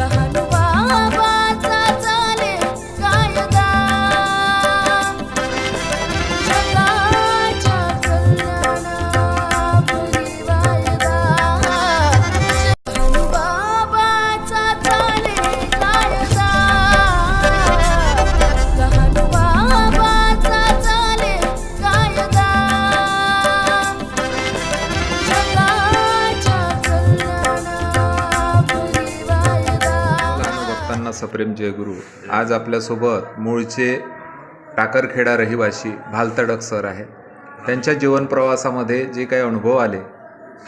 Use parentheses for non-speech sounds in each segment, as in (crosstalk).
लहान सप्रेम जयगुरु आज आपल्यासोबत मूळचे टाकरखेडा रहिवासी भालतडक सर आहे. त्यांच्या जीवन प्रवासामध्ये जे काही अनुभव आले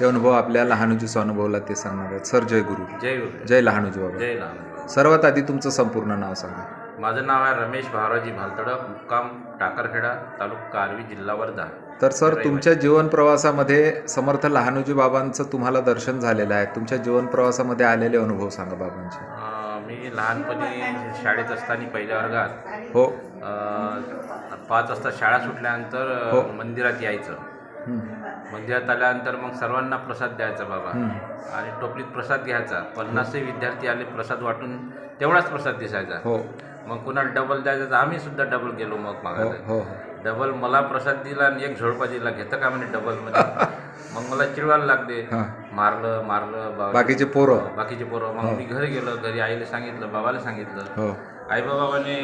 ते अनुभव आपल्या लहानुजीचा अनुभवला ते सांगणार आहेत. सर जय गुरु. जय गुरु. जय लहानुजी बाबा. जय लहान सर्वात आधी तुमचं संपूर्ण नाव सांगा. माझं नाव आहे रमेश भावराजी भालतडक मुक्काम टाकरखेडा तालुका कारवी जिल्हा वर्धा. तर सर तुमच्या जीवन प्रवासामध्ये समर्थ लहानुजी बाबांचं तुम्हाला दर्शन झालेलं आहे. तुमच्या जीवन प्रवासामध्ये आलेले अनुभव सांगा बाबांचे. मी लहानपणी शाळेत असताना पहिल्या वर्गात हो. अं, पाच वाजता शाळा सुटल्यानंतर अं, हो. मंदिरात यायचं. हं. मंदिरात आल्यानंतर मग सर्वांना प्रसाद द्यायचा बाबा. हं. आणि टोपलीत प्रसाद घ्यायचा. पन्नासही विद्यार्थी आले प्रसाद वाटून तेवढाच प्रसाद दिसायचा. हो. मग कुणाला डबल द्यायचा तर आम्ही सुद्धा डबल गेलो मग हो मागायला हो डबल मला प्रसाद दिला आणि एक झोडपा दिला घेतं का म्हणे डबलमध्ये? (laughs) मग मला चिडवायला लागले. हां. मारलं मारलं बा- बाकीचे पोरं. बाकीचे पोरं. मग मी घरी गेलो घरी आईला सांगितलं बाबाला सांगितलं. हो. आई बाबा म्हणे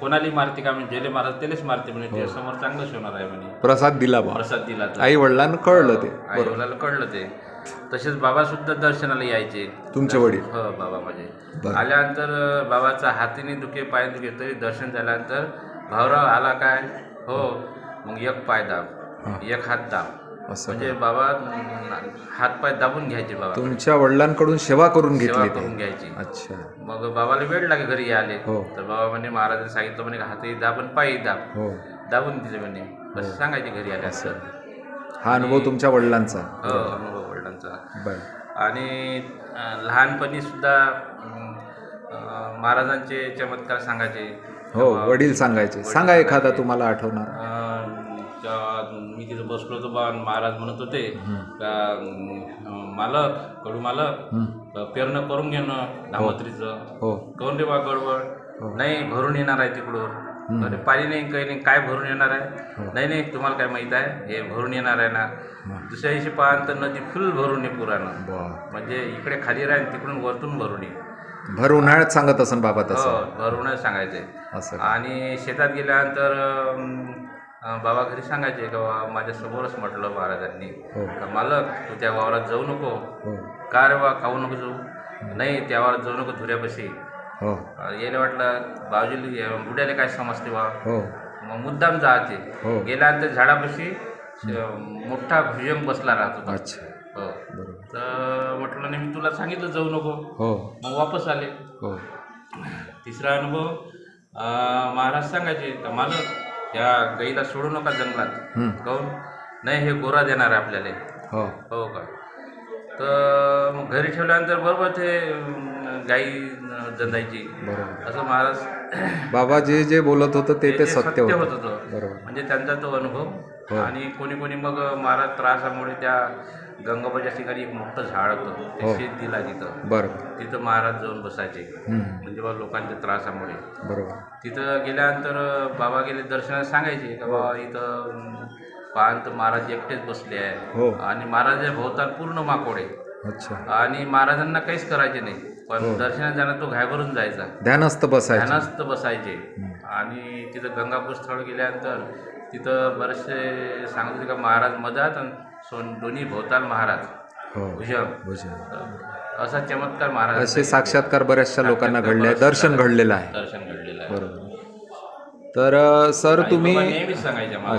कोणाली मारते का म्हणजे जेले मारत त्यालाच मारते म्हणे. ते समोर चांगलंच होणार आहे म्हणे. प्रसाद दिला बा. प्रसाद दिला तर आई वडिलांना कळलं ते. आई वडिलांना कळलं ते. तसेच बाबा सुद्धा दर्शनाला यायचे. तुमचे वडील. हो बाबा माझे. बरं. आल्यानंतर अं, बाबाचा हातीने दुखे पाय दुखे तरी दर्शन झाल्यानंतर भाऊराव आला काय? हो. मग एक पाय दाब. एक हात दाब. असं म्हणजे बाबा अं, हात पाय दाबून घ्यायचे बाबा. तुमच्या वडिलांकडून सेवा करून सेवा घेतली करून ते. घ्यायची. अच्छा. मग बाबाला वेळ लागे घरी आले हो. तर बाबा म्हणे महाराजांनी सांगितलं म्हणे हातही दाब आणि पायही दाब. हो. दाबून दिले म्हणे. बस सांगायचे घरी आले असं. हा अनुभव तुमच्या वडिलांचा. हो अनुभव वडिलांचा. बर. आणि अं, लहानपणी सुद्धा अं, अं, महाराजांचे चमत्कार सांगायचे. हो वडील सांगायचे. सांगा एखादा तुम्हाला आठवणार. अं, त्या- मी तिथं बसलो होतो बा महाराज म्हणत होते का अं, मालक कडू मालक पेरणं करून घे ना धामत्रीचं. हो. करून रे बा गडबड? नाही भरून येणार आहे तिकडून. अरे पाणी नाही काही नाही काय भरून येणार आहे? नाही नाही तुम्हाला काय माहीत आहे? हे भरून येणार आहे ना. दुसऱ्या दिवशी पाहा तर नदी फुल भरून ये पुरानं. वा म्हणजे इकडे खाली राहील तिकडून वरतून भरून ये. भर उन्हाळ्यात सांगत असन बाबा हो तसं भरूनच सांगायचे. असं आणि शेतात गेल्यानंतर अं, बाबा घरी सांगायचे का बा माझ्या समोरच म्हटलं महाराजांनी. हो. का मालक तू त्या वावरात जाऊ नको. हो. का रे बा खाऊ नको जाऊ? नाही त्या वावरात जाऊ नको धुऱ्यापाशी. हो. यायला वाटलं बाजूला बुड्याला काय समजते बा? हो. मग मुद्दाम जाते. गेल्यानंतर झाडापाशी मोठा भुजंग बसला राहत होता. अच्छा. तर म्हटलं नाही मी तुला सांगितलं जाऊ नको. हो. मग वापस आले. हो. तिसरा अनुभव महाराज सांगायचे का मालक या गाईला सोडू नका जंगलात. काऊन? नाही हे गोरा देणार आहे आपल्याला. हो. हो का? तर मग घरी ठेवल्यानंतर बरोबर ते गाई बरोबर. असं महाराज बाबा जे जे बोलत होतं ते ते सत्य होत. होतं बरोबर. म्हणजे त्यांचा तो अनुभव. हो. आणि कोणी कोणी मग महाराज त्रासामुळे त्या गंगाबाच्या ठिकाणी एक मोठं झाड होतं ते हो. शेत दिला तिथं. बरोबर तिथं महाराज जाऊन बसायचे. हं. म्हणजे बा लोकांच्या त्रासामुळे. बरोबर. तिथं गेल्यानंतर बाबा गेले दर्शनाला सांगायचे का बाबा इथं अं, पाहन तर महाराज एकटेच बसले हो. आहे आणि महाराजा भोवताल पूर्ण माकोडे. अच्छा. आणि महाराजांना काहीच करायचे नाही. पण हो. दर्शनात जाणं तो घाबरून जायचा. ध्यानस्थ बसायचं. ध्यानस्थ बसायचे. आणि तिथं गंगापूर स्थळ गेल्यानंतर तिथं बरेचसे सांगत होते का महाराज मधात आणि सोन दोन्ही भोवताल महाराज. हो. भुजंग. भुजंग. असा चमत्कार महाराज असे साक्षात्कार बऱ्याचशा लोकांना घडले. आहे दर्शन घडलेलं आहे. दर्शन घडलेलं आहे. बरोबर. तर अ, सर तुम्ही नेहमीच सांगायच्या मला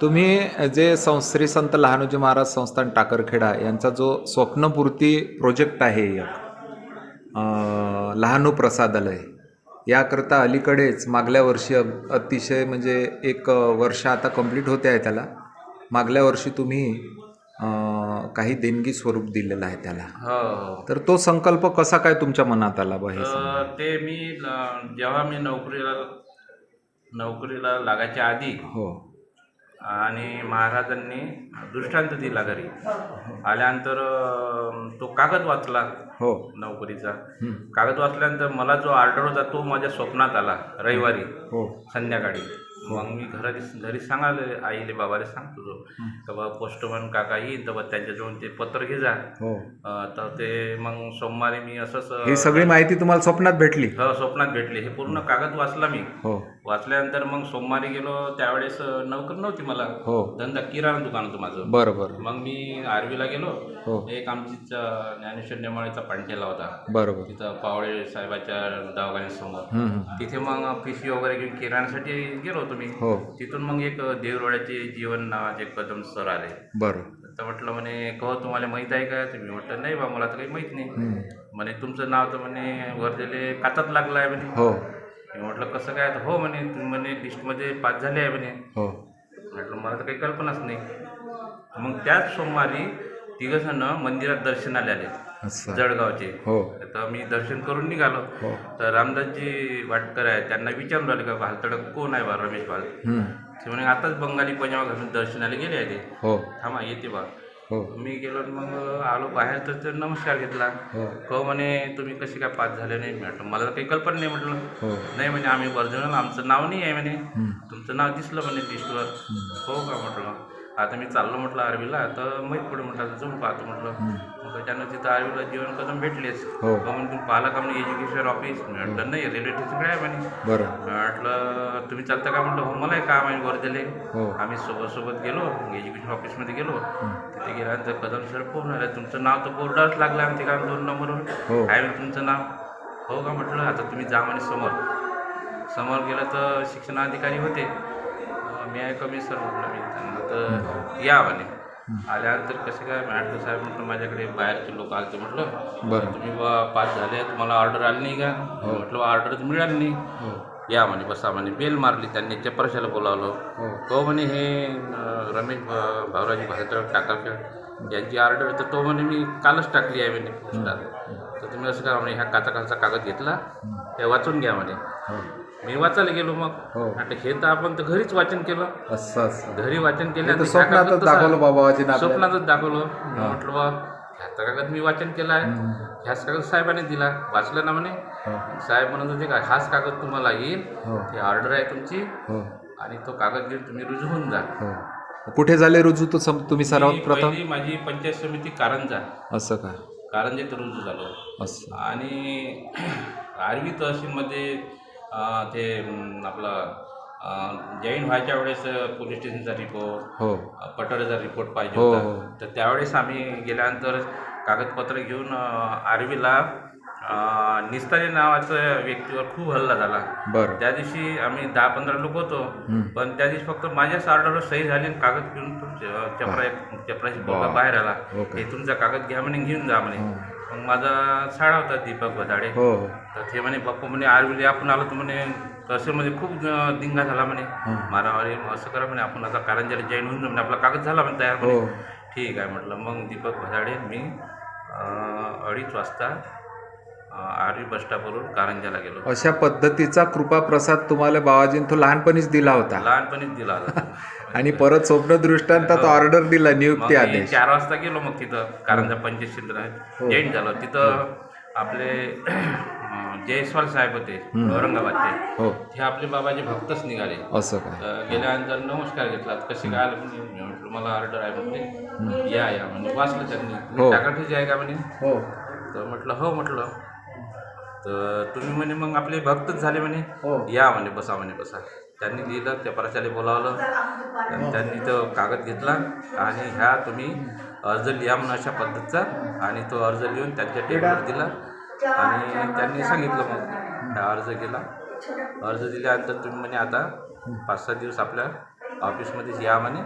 तुम्ही जे सं श्री संत लहानोजी महाराज संस्थान टाकरखेडा यांचा जो स्वप्नपूर्ती प्रोजेक्ट आहे एक लहानू प्रसादालय याकरता अलीकडेच मागल्या वर्षी अतिशय म्हणजे एक वर्ष आता कंप्लीट होते आहे त्याला. मागल्या वर्षी तुम्ही काही देणगी स्वरूप दिलेलं आहे त्याला. हो हो. तर तो संकल्प कसा काय तुमच्या मनात आला बा हे ते मी जेव्हा मी नोकरीला नोकरीला लागायच्या आधी हो. आणि महाराजांनी दृष्टांत दिला घरी. आल्यानंतर अं, तो कागद वाचला हो. नोकरीचा. हं. कागद वाचल्यानंतर मला जो ऑर्डर होता तो माझ्या स्वप्नात आला रविवारी. हो. संध्याकाळी. मग मी घरी घरी सांगाले आईले बाबाले सांगतो तो का बा पोस्टमन काका येईल तर बा त्यांच्याजवळ ते पत्र घे जा. हो. तर ते मग सोमवारी मी असंच ही सगळी माहिती तुम्हाला स्वप्नात भेटली. हो, स्वप्नात भेटले. हे पूर्ण कागद वाचला मी. हो. वाचल्यानंतर मग सोमवारी गेलो त्यावेळेस नोकर नव्हती मला. हो. धंदा किराणा दुकान होतं माझं. बरं बरं. मग मी आरवीला गेलो. हो. एक आमची ज्ञानेश्वर नेमाळेचा पांठेला होता. बरं बरं. तिथं पावळे साहेबाच्या दवाखान्यासमोर. तिथे मग पिशवी वगैरे घेऊन किराण्यासाठी गेलो होतो मी. हो. तिथून मग एक देवरोड्याचे जीवन नावाचे कदम सर आले. बरं. तर म्हटलं म्हणे कहो तुम्हाला माहीत आहे का? तुम्ही म्हटलं नाही बा मला तर काही माहीत नाही. म्हणे तुमचं नाव तर म्हणे वर्धेले काचात लागलं आहे म्हणे. हो. मी म्हटलं कसं काय तर हो म्हणे तुम्ही म्हणे लिस्टमध्ये पास झाले आहे म्हणे. हो. म्हटलं मला तर काही कल्पनाच नाही. मग त्याच सोमवारी तिघजण मंदिरात दर्शनाला आले असं जळगावचे. हो. तर मी दर्शन करून निघालो. हो. तर रामदासजी वाटकर आहे त्यांना विचारून राहिले का भालतडक कोण आहे बा रमेश भाल? हं. ते म्हणे आताच बंगाली पंजाब घालून दर्शनाला गेले आहे ते. हो. थांबा येते बा. मी गेलो मग आलो बाहेर तर ते नमस्कार घेतला. हो. कहो म्हणे तुम्ही कसे काय पास झाले नाही? मी म्हटलं मला काही कल्पना नाही म्हटलं. हो. नाही म्हणे आम्ही वर्जनल आमचं नाव नाही आहे म्हणे. हं. तुमचं नाव दिसलं म्हणे लिस्टवर. हो का म्हटलं. आता मी चाललो म्हटलं आर्वीला तर माहीत पडे म्हटलं जाऊन पाहतो म्हटलं. मग त्याच्यानं तिथं आर्वीला जीवन कदम भेटलेच. हो. का म्हणे तुम्ही पाहिला का म्हणे एज्युकेशन ऑफिस मी म्हटलं नाही रेल्वे स्टेशनकडे आहे म्हणे. बरं. मी म्हटलं तुम्ही चालता का? म्हटलं हो मलाही काम आहे वर्धेले हो. आम्ही सोबत सोबत गेलो एज्युकेशन ऑफिसमध्ये गेलो. तिथे गेल्यानंतर कदम सर फोन आला तुमचं नाव तर बोर्डावरच लागलं आहे ते का दोन नंबरवर हो. आहे म्हणे तुमचं नाव? हो का? म्हटलं आता तुम्ही जा म्हणे समोर. समोर गेलं तर शिक्षणाधिकारी होते. मी आहे कमी सर म्हटलं मी. त्यांना तर या म्हणे. आल्यानंतर कसे काय मॅडम साहेब म्हटलं माझ्याकडे बाहेरचे लोक आले म्हटलं. बरं. तुम्ही बा पास झाले तुम्हाला ऑर्डर आली नाही का? म्हटलं ऑर्डर तर मिळाली नाही. हो. या म्हणे बसा म्हणे बेल मारली त्यांनी चपरशाला बोलावलं. हो. तो म्हणे हे रमेश भाऊराजी भारतराव टाकाळकर यांची ऑर्डर तर तो म्हणे मी कालच टाकली आहे म्हणे. तर तुम्ही असं करा म्हणे ह्या काचा काचा कागद घेतला ते वाचून घ्या म्हणे. हो. मी वाचायला गेलो मग. हो. आता हे तर आपण तर घरीच वाचन केलं. असं असं. घरी वाचन हे केलं तर स्वप्नातच दाखवलं बाबाजीनं आपल्याला. स्वप्नातच दाखवलं. म्हटलं बा ह्याचा कागद मी वाचन केला आहे. ह्याच कागद साहेबांनी दिला. वाचलं ना म्हणे? हो. साहेब म्हणत होते का हाच कागद तुम्हाला येईल. हो. ती ऑर्डर आहे तुमची. हो. आणि तो कागद घेऊन तुम्ही रुजू होऊन जा. हो. कुठे झाले रुजू? तो सम तुम्ही सर्वात मी प्रथम? पहिली माझी पंचायत समिती कारंजा. असं का? कारंजेत रुजू झालो. असं. आणि (clears throat) आरवी तहसीलमध्ये ते आपलं जैन व्हायच्या वेळेस पोलीस स्टेशनचा रिपोर्ट हो. पटोऱ्याचा रिपोर्ट पाहिजे हो, होता. हो. तर त्यावेळेस आम्ही गेल्यानंतर कागदपत्र घेऊन आर्वीला निस्तारी नावाच्या व्यक्तीवर खूप हल्ला झाला. बरं. त्या दिवशी आम्ही दहा पंधरा लोक होतो. पण त्या दिवशी फक्त माझ्याच ऑर्डरवर सही झाली आणि कागद घेऊन चपरा चपराशी बोलला बाहेर आला. हे तुमचा कागद घ्या म्हणे घेऊन जा म्हणे. मग माझा शाळा होता दीपक बदाडे हो. तर ते म्हणे बाप्पा म्हणे आरवीले आपण आलो तर म्हणे तहसीलमध्ये खूप अं, दिंगा झाला म्हणे. मारामारी मग असं करा म्हणे आपण आता कारंजाला जॉईन होऊन जाऊ म्हणे आपला कागद झाला म्हणे तयार म्हणे. हो. ठीक आहे म्हटलं. मग दीपक भदाडे मी अं, अडीच वाजता आरवी बस स्टॉपवरून कारंजाला गेलो अशा पद्धतीचा कृपाप्रसाद तुम्हाला बाबाजीने तो लहानपणीच दिला होता. लहानपणीच दिला होता. (laughs) आणि परत स्वप्न दृष्टांतात ऑर्डर दिला मग नियुक्ती मी आदेश. चार वाजता गेलो मग तिथं कारंजा पंचायत हो. क्षेत्र जॉईन झालो. तिथं आपले अं, जयस्वाल साहेब होते औरंगाबादचे. हो. ते आपले बाबाचे भक्तच निघाले. असं काय? तर गेल्यानंतर नमस्कार घेतला. कसे काय आलं म्हणे? मी म्हटलं मला ऑर्डर आहे म्हटले या या. म्हणजे वाचलं त्यांनी. हो. टाकाठीच आहे का? म्हणे. हो. तर म्हटलं हो म्हटलं. तर तुम्ही म्हणे मग आपले भक्तच झाले म्हणे. हो. या म्हणे बसा म्हणे बसा. त्यांनी लिहिलं त्या परचाले बोलावलं. आणि त्यांनी तो कागद घेतला. आणि ह्या तुम्ही अर्ज लिहा म्हणून अशा पद्धतीचा. आणि तो अर्ज लिहून त्यांच्या टेबलवर दिला. आणि त्यांनी सांगितलं मग हा अर्ज केला. अर्ज दिल्यानंतर तुम्ही म्हणे आता पाच सहा दिवस आपल्या ऑफिसमध्येच या म्हणे.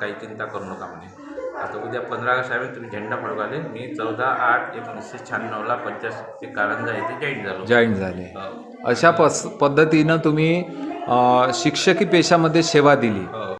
काही चिंता करू नका म्हणे. आता उद्या पंधरा ऑगस्ट आहे तुम्ही झेंडा फडकाले मी चौदा आठ एकोणीसशे शहाण्णवला पंचायत कारंजा येथे जॉईन झालो. जॉईन झाले. हो. अशा पस पद्धतीनं तुम्ही शिक्षकी पेशामध्ये सेवा दिली. हो.